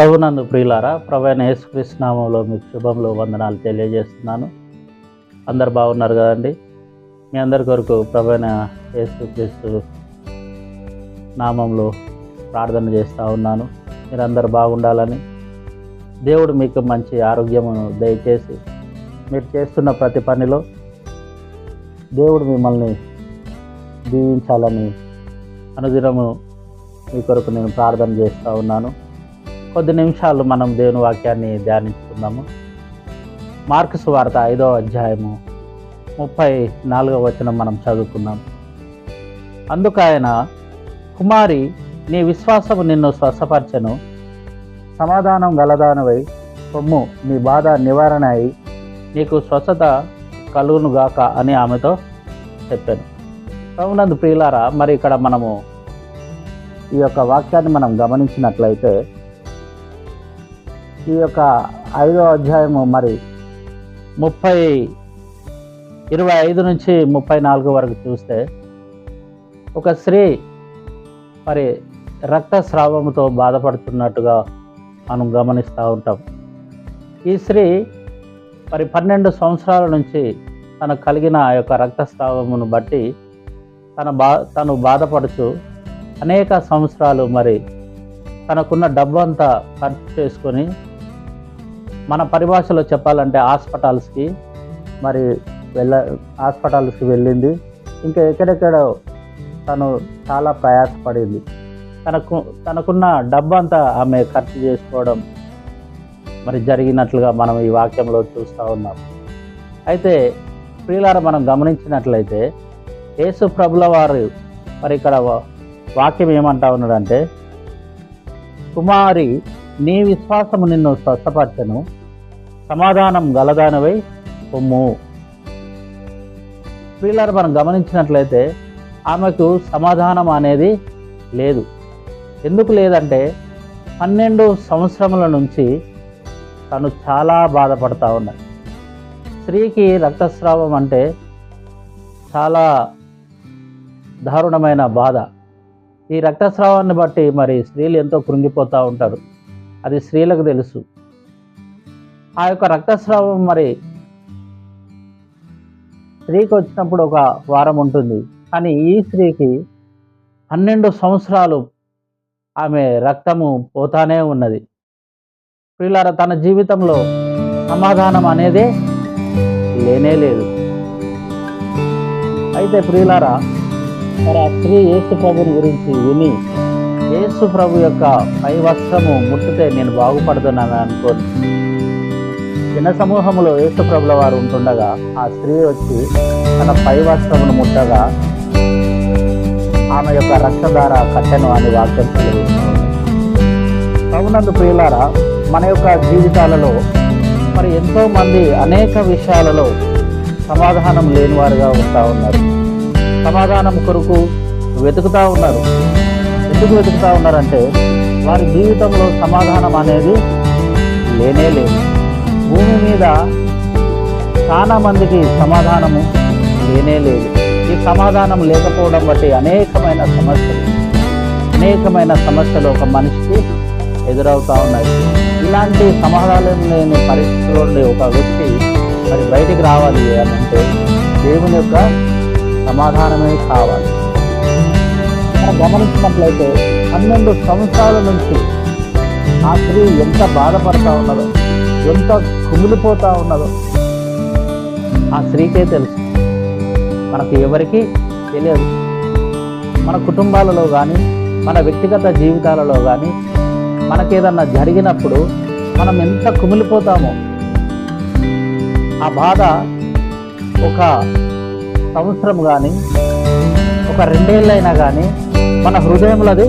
ప్రభునందు ప్రియులారా ప్రవైన యేసుకృష్ణనామంలో మీకు శుభంలో వందనాలు తెలియజేస్తున్నాను. అందరు బాగున్నారు కదండి? మీ అందరి కొరకు ప్రవైన యేసుక్రీస్తు నామంలో ప్రార్థన చేస్తూ ఉన్నాను. మీరందరూ బాగుండాలని దేవుడు మీకు మంచి ఆరోగ్యమును దయచేసి మీరు చేస్తున్న ప్రతి పనిలో దేవుడు మిమ్మల్ని దీవించాలని అనుదినము మీ కొరకు నేను ప్రార్థన చేస్తూ ఉన్నాను. కొద్ది నిమిషాలు మనం దేవుని వాక్యాన్ని ధ్యానించుకుందాము. మార్క్స్ వార్త ఐదో అధ్యాయము ముప్పై నాలుగో వచనం మనం చదువుకుందాం. అందుకు ఆయన కుమారి నీ విశ్వాసము నిన్ను స్వస్థపరచను. సమాధానం గలదానవై సొమ్ము నీ బాధ నివారణ అయి నీకు స్వస్థత కలుగునుగాక అని ఆమెతో చెప్పాను. ప్రభునందు ప్రియులారా మరి ఇక్కడ మనము ఈ యొక్క వాక్యాన్ని మనం గమనించినట్లయితే ఈ యొక్క ఐదో అధ్యాయము మరి ముప్పై ఇరవై ఐదు నుంచి ముప్పై నాలుగు వరకు చూస్తే ఒక స్త్రీ మరి రక్తస్రావముతో బాధపడుతున్నట్టుగా మనం గమనిస్తూ ఉంటాం. ఈ స్త్రీ మరి పన్నెండు సంవత్సరాల నుంచి తనకు కలిగిన ఆ యొక్క రక్తస్రావమును బట్టి తన బా తను బాధపడుతూ అనేక సంవత్సరాలు మరి తనకున్న డబ్బు అంతా ఖర్చు చేసుకొని మన పరిభాషలో చెప్పాలంటే హాస్పిటల్స్కి మరి వెళ్ళ హాస్పిటల్స్కి వెళ్ళింది. ఇంకా ఎక్కడెక్కడ తను చాలా ప్రయాసపడింది. తనకు తనకున్న డబ్బు అంతా ఆమె ఖర్చు చేసుకోవడం మరి జరిగినట్లుగా మనం ఈ వాక్యంలో చూస్తూ ఉన్నాం. అయితే ప్రియులార మనం గమనించినట్లయితే యేసు ప్రభుల వారు మరి ఇక్కడ వా- వాక్యం ఏమంటా ఉన్నాడంటే కుమారి నీ విశ్వాసము నిన్ను స్వస్థపరచను. సమాధానం గలదానవై పొమ్ము ప్రియులారు మనం గమనించినట్లయితే ఆమెకు సమాధానం అనేది లేదు. ఎందుకు లేదంటే పన్నెండు సంవత్సరముల నుంచి తను చాలా బాధపడతా ఉన్నది స్త్రీకి రక్తస్రావం అంటే చాలా దారుణమైన బాధ. ఈ రక్తస్రావాన్ని బట్టి మరి స్త్రీలు ఎంతో కృంగిపోతూ ఉంటారు. అది స్త్రీలకు తెలుసు. ఆ యొక్క రక్తస్రావం మరి స్త్రీకి వచ్చినప్పుడు ఒక వారం ఉంటుంది. కానీ ఈ స్త్రీకి పన్నెండు సంవత్సరాలు ఆమె రక్తము పోతానే ఉన్నది. పిల్లల తన జీవితంలో సమాధానం అనేదే లేనే లేదు. అయితే ప్రియులారా మరి ఆ స్త్రీ యేసు ప్రభుని గురించి విని యేసు ప్రభు యొక్క పై వస్త్రము ముట్టితే నేను బాగుపడుతున్నాను అనుకోని. చిన్న సమూహంలో యేసు వారు ఉంటుండగా ఆ స్త్రీ వచ్చి తన పై వస్త్రమును ముట్టగా ఆమె యొక్క రక్తధార కట్టెను అని వాక్యం తెలియజేస్తుంది ప్రియులారా మన యొక్క జీవితాలలో మరి ఎంతో మంది అనేక విషయాలలో సమాధానం లేని వారుగా ఉంటా ఉన్నారు. సమాధానం కొరకు వెతుకుతూ ఉన్నారు. ఎందుకు వెతుకుతూ ఉన్నారంటే వారి జీవితంలో సమాధానం అనేది లేనే లేదు. భూమి మీద చాలా మందికి సమాధానము లేనే లేదు. ఈ సమాధానం లేకపోవడం బట్టి అనేకమైన సమస్యలు అనేకమైన సమస్యలు ఒక మనిషికి ఎదురవుతూ ఉన్నాయి. ఇలాంటి సమాధానం లేని పరిస్థితుల్లో ఉండే ఒక వ్యక్తి మరి బయటికి రావాలి అని అంటే దేవుని యొక్క సమాధానమే కావాలి. మనం గమనించినట్లయితే పన్నెండు సంవత్సరాల నుంచి ఆ స్త్రీ ఎంత బాధపడతా ఉన్నదో ఎంత కుమిలిపోతా ఉన్నదో. ఆ స్త్రీకే తెలుసు. మనకు ఎవరికీ తెలియదు. మన కుటుంబాలలో కానీ మన వ్యక్తిగత జీవితాలలో కానీ మనకేదన్నా జరిగినప్పుడు మనం ఎంత కుమిలిపోతామో. ఆ బాధ ఒక సంవత్సరం కానీ ఒక రెండేళ్ళైనా కానీ మన హృదయంలో అది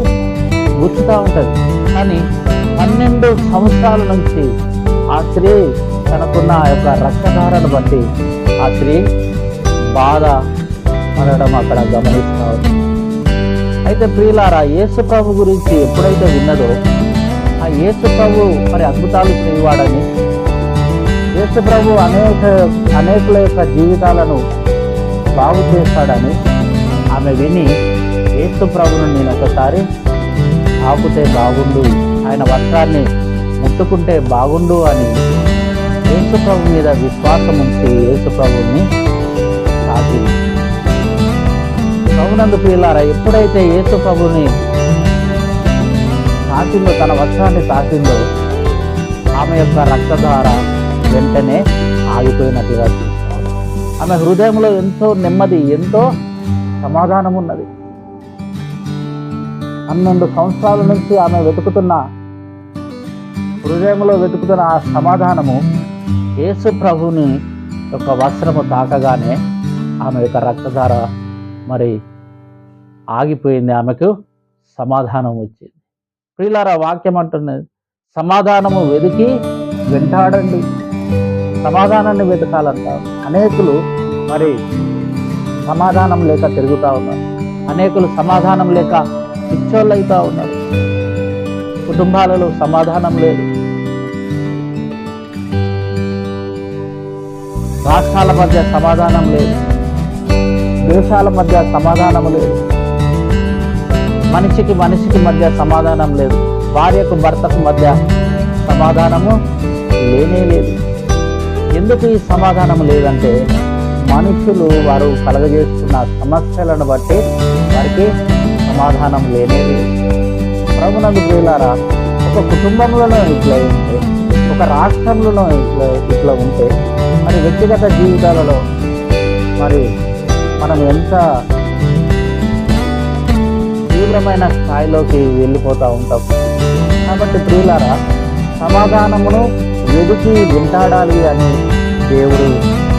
గుచ్చుతూ ఉంటుంది. కానీ పన్నెండు సంవత్సరాల నుంచి ఆ స్త్రీ తనకున్న ఆ యొక్క రక్తధారను బట్టి ఆ స్త్రీ బాధ పడడం అక్కడ గమనిస్తూ అయితే ప్రియులారా యేసు ప్రభు గురించి ఎప్పుడైతే విన్నదో ఆ యేసు ప్రభు మరి అద్భుతాలు చేయవాడని యేసు ప్రభు అనేక అనేకుల యొక్క జీవితాలను బాగు చేస్తాడని ఆమె విని యేసు ప్రభును నేను ఒకసారి ఆపుతే బాగుండు. ఆయన వస్త్రాన్ని ముట్టుకుంటే బాగుండు అని యేసుప్రభు మీద విశ్వాసం ఉంచి యేసుప్రభుని తాకింది ప్రభునందు ప్రియులారా ఎప్పుడైతే యేసుప్రభుని తాకిందో తన వస్త్రాన్ని తాకిందో ఆమె యొక్క రక్తధార వెంటనే ఆగిపోయినట్టుగా చూస్తాం ఆమె హృదయంలో ఎంతో నెమ్మది ఎంతో సమాధానం ఉన్నది పన్నెండు సంవత్సరాల నుంచి ఆమె వెతుకుతున్న హృదయంలో వెతుకుతున్న ఆ సమాధానము యేసు ప్రభుని యొక్క వస్త్రము తాకగానే ఆమె యొక్క రక్తధార మరి ఆగిపోయింది. ఆమెకు సమాధానం వచ్చింది. ప్రియులారా వాక్యం అంటున్నది సమాధానము వెతికి వెంటాడండి. సమాధానాన్ని వెతకాలంటారు. అనేకులు మరి సమాధానం లేక తిరుగుతూ ఉన్నారు. అనేకులు సమాధానం లేక పిచ్చోళ్ళు అవుతూ ఉన్నారు. కుటుంబాలలో సమాధానం లేదు. రాష్ట్రాల మధ్య సమాధానం లేదు. దేశాల మధ్య సమాధానం లేదు. మనిషికి మనిషికి మధ్య సమాధానం లేదు. భార్యకు భర్తకు మధ్య సమాధానము లేనే లేదు. ఎందుకు ఈ సమాధానం లేదంటే మనుషులు వారు కలగజేస్తున్న సమస్యలను బట్టి వారికి సమాధానం లేనే లేదు. ప్రభునందు ప్రియులారా ఒక కుటుంబంలోనూ ఇట్లా ఉంటే ఒక రాష్ట్రంలోనూ ఇట్లా ఇట్లా ఉంటే మరి వ్యక్తిగత జీవితాలలో మరి మనం ఎంత తీవ్రమైన స్థాయిలోకి వెళ్ళిపోతూ ఉంటాం. కాబట్టి ప్రియులారా సమాధానమును వెతికి వింటాడాలి అని దేవుడు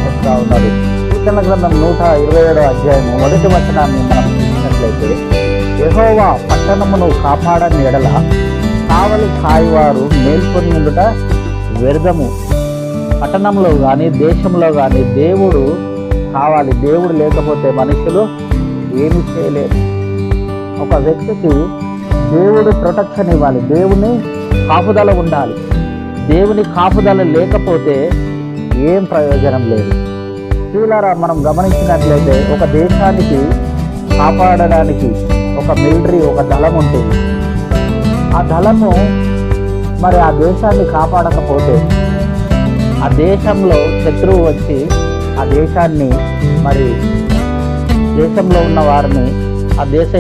చెప్తా ఉన్నాడు. కీర్తన గ్రంథం నూట ఇరవై ఏడో అధ్యాయము మొదటి వచనాన్ని మనం చూసినట్లయితే యహోవా పట్టణమును కాపాడని ఎడల కావలి కాయవారు మేల్కొని ఉండుట వ్యర్థము. పట్టణంలో కానీ దేశంలో కానీ దేవుడు కావాలి. దేవుడు లేకపోతే మనుషులు ఏమి చేయలేరు. ఒక వ్యక్తికి దేవుడు ప్రొటెక్షన్ ఇవ్వాలి. దేవుని కాపుదల ఉండాలి. దేవుని కాపుదల లేకపోతే ఏం ప్రయోజనం లేదు. చూలారా మనం గమనించినట్లయితే ఒక దేశానికి కాపాడడానికి ఒక మిలిటరీ ఒక దళం ఉంటుంది. ఆ దళము మరి ఆ దేశాన్ని కాపాడకపోతే ఆ దేశంలో శత్రువు వచ్చి ఆ దేశాన్ని మరి దేశంలో ఉన్న వారిని ఆ దేశ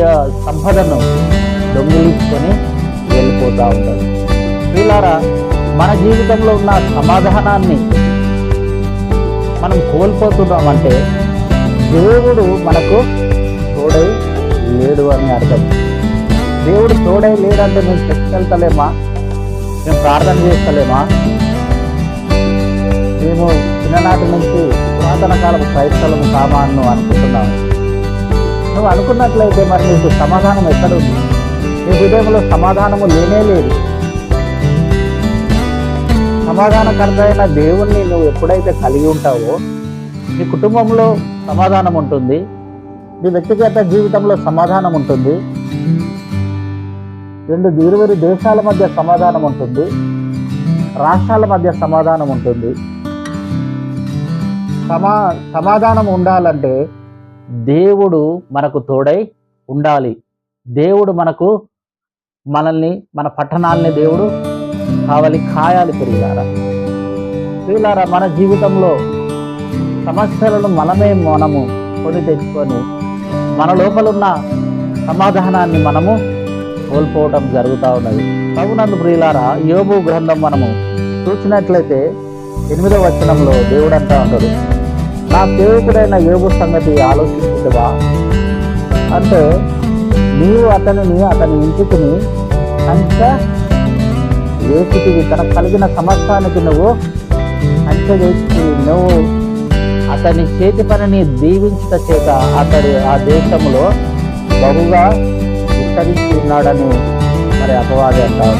సంపదను దొంగిలించుకొని వెళ్ళిపోతూ ఉంటారు. వీళ్ళారా మన జీవితంలో ఉన్న సమాధానాన్ని మనం కోల్పోతున్నామంటే దేవుడు మనకు తోడై లేడు అని అర్థం. దేవుడు తోడై లేడంటే మేము చర్చకెళ్తలేమా మేము ప్రార్థన చేస్తలేమా? మేము చిన్ననాటి నుంచి పురాతన కాలపు క్రైస్తవులము కామాను అనుకుంటున్నాము నువ్వు అనుకున్నట్లయితే మరి నీకు సమాధానం ఎక్కడ ఉంది? నీ హృదయంలో సమాధానము లేనే లేదు. సమాధానకర్తైన దేవుణ్ణి నువ్వు ఎప్పుడైతే కలిగి ఉంటావో నీ కుటుంబంలో సమాధానం ఉంటుంది. నీ వ్యక్తిగత జీవితంలో సమాధానం ఉంటుంది. రెండు ఇరువురు దేశాల మధ్య సమాధానం ఉంటుంది. రాష్ట్రాల మధ్య సమాధానం ఉంటుంది. సమా సమాధానం ఉండాలంటే దేవుడు మనకు తోడై ఉండాలి. దేవుడు మనకు మనల్ని మన పట్టణాలని దేవుడు కావాలి కాయాలి పెరిగారా ప్రియులారా మన జీవితంలో సమస్యలను మనమే మనము కొని తెచ్చుకొని మన లోపలున్న సమాధానాన్ని మనము కోల్పోవటం జరుగుతూ ఉన్నది. ప్రభునందు ప్రియులారా యోగు గ్రంథం మనము చూసినట్లయితే ఎనిమిదవ వచనంలో దేవుడు అంటా ఉంటాడు నా సేవకుడైన యోబు సంగతి ఆలోచించుగా అంటే నీవు అతనిని అతని ఇంటికిని అంత వేసిటివి తనకు కలిగిన సమస్తానికి నువ్వు అంచె వేసుకుని నువ్వు అతని చేతి పనిని దీవించట చేత అతడు ఆ దేశంలో బహుగా విస్తరించి ఉన్నాడని మరి అపవాది అంటారు.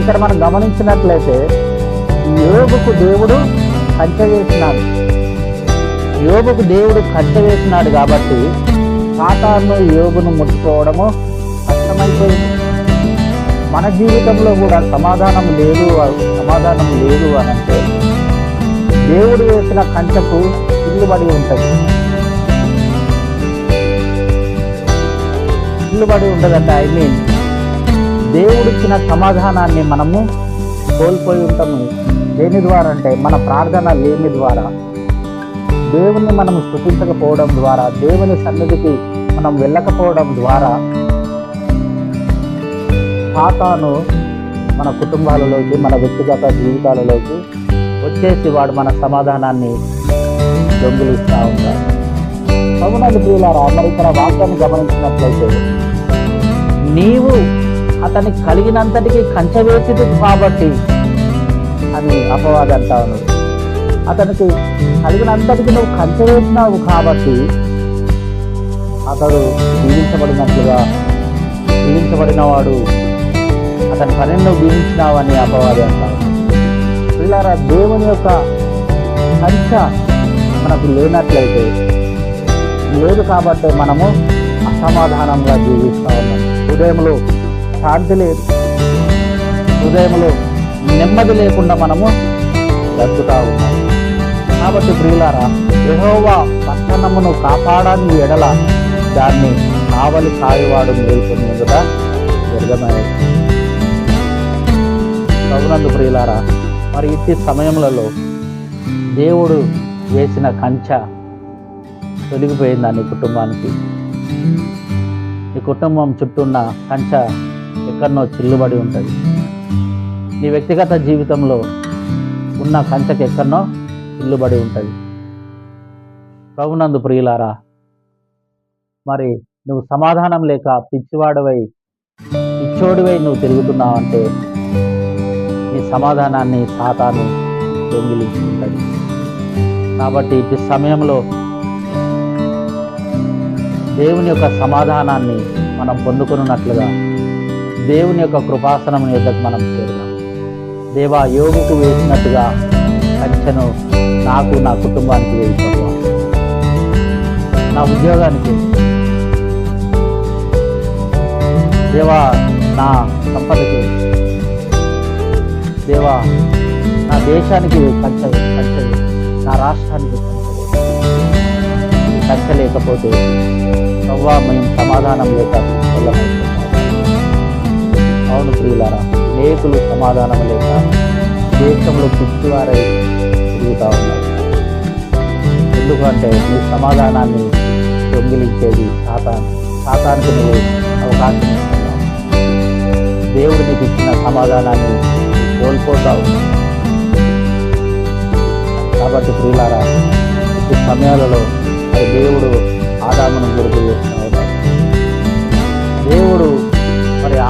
ఇక్కడ మనం గమనించినట్లయితే యోగుకు దేవుడు కంచె వేసినాడు యోగుకు దేవుడు కంచె వేసినాడు కాబట్టి సాతాను యోగును ముట్టుకోవడము కష్టమైపోయింది. మన జీవితంలో కూడా సమాధానం లేదు సమాధానం లేదు అని అంటే దేవుడు వేసిన కంటకు ఇల్లుబడి ఉంటుంది. ఇల్లుబడి ఉండదంటే ఐ మీన్ దేవుడిచ్చిన సమాధానాన్ని మనము కోల్పోయి ఉంటాము. దేని ద్వారా అంటే మన ప్రార్థన లేని ద్వారా. దేవుణ్ణి మనం స్థుతించకపోవడం ద్వారా దేవుని సన్నిధికి మనం వెళ్ళకపోవడం ద్వారా సాతాను మన కుటుంబాలలోకి మన వ్యక్తిగత జీవితాలలోకి వచ్చేసి వాడు మన సమాధానాన్ని దొంగిలిస్తూ ఉంటాడు. అవునది ప్రియులారా మరి ఇక్కడ వాక్యాన్ని గమనించినట్లయితే నీవు అతని కలిగినంతటికి కంచవేసిది కాబట్టి అని అపవాది అంటా ఉన్నాడు అతనికి కలిగినంతటికి నువ్వు కంచె వేసినావు కాబట్టి అతడు జీవించబడినట్లుగా దీవించబడిన వాడు అతని పనిని నువ్వు జీవించినావని అపవాది అంటారు పిల్లరా దేవుని యొక్క కంచ మనకు లేనట్లయితే లేదు కాబట్టి మనము అసమాధానంగా జీవిస్తూ ఉన్నాం. ఉదయంలో శాంతి లేదు. హృదయంలో నెమ్మది లేకుండా మనము బ్రతుకుతా ఉన్నాం. కాబట్టి ప్రియులారా యహోవా పట్టణమును కాపాడని ఎడల దాన్ని కావలి కాయవాడు మేల్కొని ఎదుట వ్యర్థమైనది ప్రభునందు ప్రియులారా మరి ఇట్టి సమయములలో దేవుడు వేసిన కంచె తొలగిపోయిందా నీ కుటుంబానికి? నీ కుటుంబం చుట్టూ ఉన్న కంచె ఎక్కడనో చిల్లుబడి ఉంటుంది. నీ వ్యక్తిగత జీవితంలో ఉన్న కంచెకి ఎక్కడనో చిల్లుబడి ఉంటుంది. ప్రభునందు ప్రియులారా మరి నువ్వు సమాధానం లేక పిచ్చివాడవై పిచ్చోడివై నువ్వు తిరుగుతున్నావు అంటే నీ సమాధానాన్ని సాతాను దొంగిలించుకుంటుంది. కాబట్టి ఇటు సమయంలో దేవుని యొక్క సమాధానాన్ని మనం పొందుకున్నట్లుగా దేవుని యొక్క కృపాసనం యొక్క మనం చేరుదాం దేవా యోగుకు వేసినట్టుగా కంచెను నాకు నా కుటుంబానికి వేయి నా ఉద్యోగానికి దేవా నా సంపదకి దేవా నా దేశానికి కంచె కంచె నా రాష్ట్రానికి కంచె లేకపోతే ప్రవ్వా మేము సమాధానం లేక వెళ్ళమైపోతాం అవును ప్రియులారా అనేకులు సమాధానం లేక దేశంలో పిచ్చివారై తిరుగుతూ ఉన్నారు. ఎందుకంటే నీ సమాధానాన్ని దొంగిలించేది సాతాన్. సాతానికి నువ్వు అవకాశం ఇస్తున్నావు. దేవుడు నీకు ఇచ్చిన సమాధానాన్ని నువ్వు కోల్పోతా కాబట్టి ప్రియులారా ఈ సమయాలలో దేవుడు ఆదామును గుర్తు చేస్తున్నాడు. దేవుడు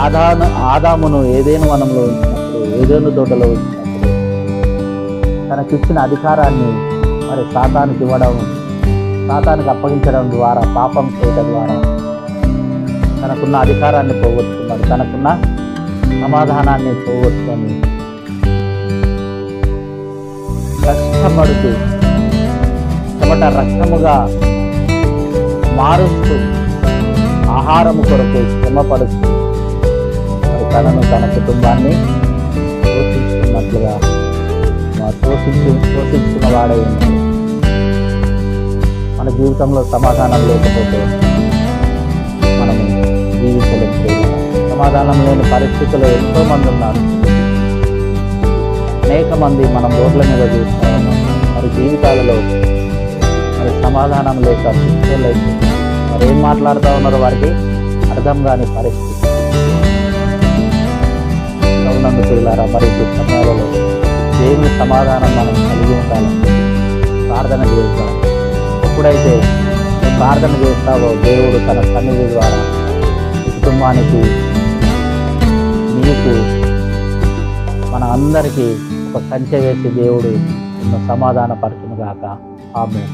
ఆదాను ఆదామును ఏదేను వనంలో ఉంచినప్పుడు ఏదేను తోటలో ఉంచినప్పుడు తనకిచ్చిన అధికారాన్ని మరి సాతానికి ఇవ్వడం సాతానికి అప్పగించడం ద్వారా పాపం చేయడం ద్వారా తనకున్న అధికారాన్ని పోగొట్టుకున్నాడు. తనకున్న సమాధానాన్ని పోగొట్టుకొని కష్టపడుతూ చెమట రక్తముగా మారుస్తూ ఆహారము కొరకు శ్రమపడుతూ తనను తన కుటుంబాన్ని పోషించుకున్నట్లుగా మా పోషించు పోషించుకున్న వాడే ఉన్నాడు మన జీవితంలో సమాధానం లేకపోతే మనము జీవించలేము సమాధానం లేని పరిస్థితుల్లో ఎంతో మంది ఉన్నారు. అనేక మంది మనం రోడ్ల మీద చూస్తూ మరి జీవితాలలో మరి సమాధానం లేక లేదు మరి ఏం మాట్లాడుతూ ఉన్నారో వారికి? అర్థం కాని పరిస్థితి. అవునందు ప్రియులారా మరి ఈ సమయాలలో దేవుని సమాధానం మనం కలిగి ఉండాలి ప్రార్థన చేస్తాం ఎప్పుడైతే నువ్వు ప్రార్థన చేస్తావో దేవుడు తన సన్నిధి ద్వారా కుటుంబానికి నీకు మన అందరికీ ఒక సంఖ్య వేసి దేవుడు నిన్ను సమాధాన పరచును గాక ఆమె